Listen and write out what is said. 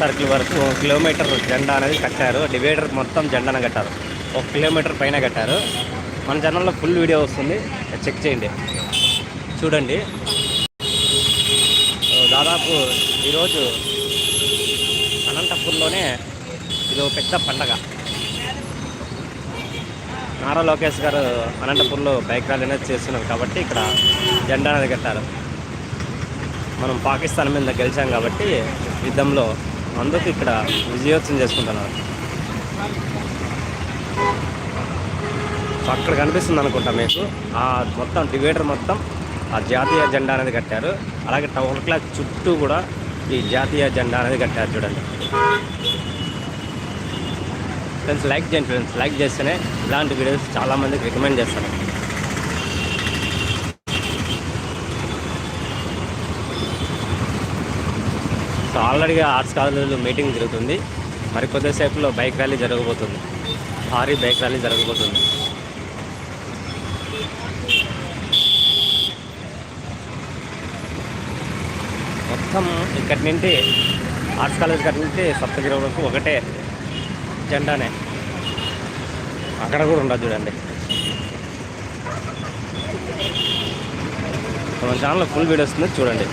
Circle వరకు ఒక kilometre జెండా అనేది కట్టారు. డివైడర్ మొత్తం జెండాను కట్టారు. ఒక కిలోమీటర్ పైన కట్టారు. మన ఛానల్లో ఫుల్ వీడియో వస్తుంది. చెక్ చేయండి. చూడండి. దాదాపు ఈరోజు అనంతపూర్లోనే ఇది ఒక పెద్ద పండగ. నారా లోకేష్ గారు అనంతపూర్లో బైక్ ర్యాలీ అనేది చేస్తున్నారు కాబట్టి ఇక్కడ జెండా అనేది కట్టారు. మనం పాకిస్తాన్ మీద గెలిచాం కాబట్టి యుద్ధంలో అందుకు ఇక్కడ విజయోత్సవం చేసుకుంటున్నారు. అక్కడ కనిపిస్తుంది అనుకుంటా మీకు. ఆ మొత్తం డివైడర్ మొత్తం ఆ జాతీయ జెండా అనేది కట్టారు. అలాగే టవర్ క్లాక్ చుట్టూ కూడా ఈ జాతీయ జెండా అనేది కట్టారు చూడండి. ఫ్రెండ్స్ లైక్ చేయండి ఫ్రెండ్స్ లైక్ చేస్తేనే ఇలాంటి వీడియోస్ చాలామందికి రికమెండ్ చేస్తాను సో ఆల్రెడీగా ఆర్ట్స్ కాలేజీలో మీటింగ్ జరుగుతుంది. మరి కొద్దిసేపులో బైక్ ర్యాలీ జరగబోతుంది. భారీ బైక్ ర్యాలీ జరగబోతుంది. మొత్తం ఇక్కడి నుండి ఆర్ట్స్ కాలేజ్ కాడి నుండి సప్తగిరి వరకు ఒకటే జెండానే. అక్కడ కూడా ఉండదు చూడండి. మన ఛానల్లో ఫుల్ వీడియో వస్తుంది చూడండి.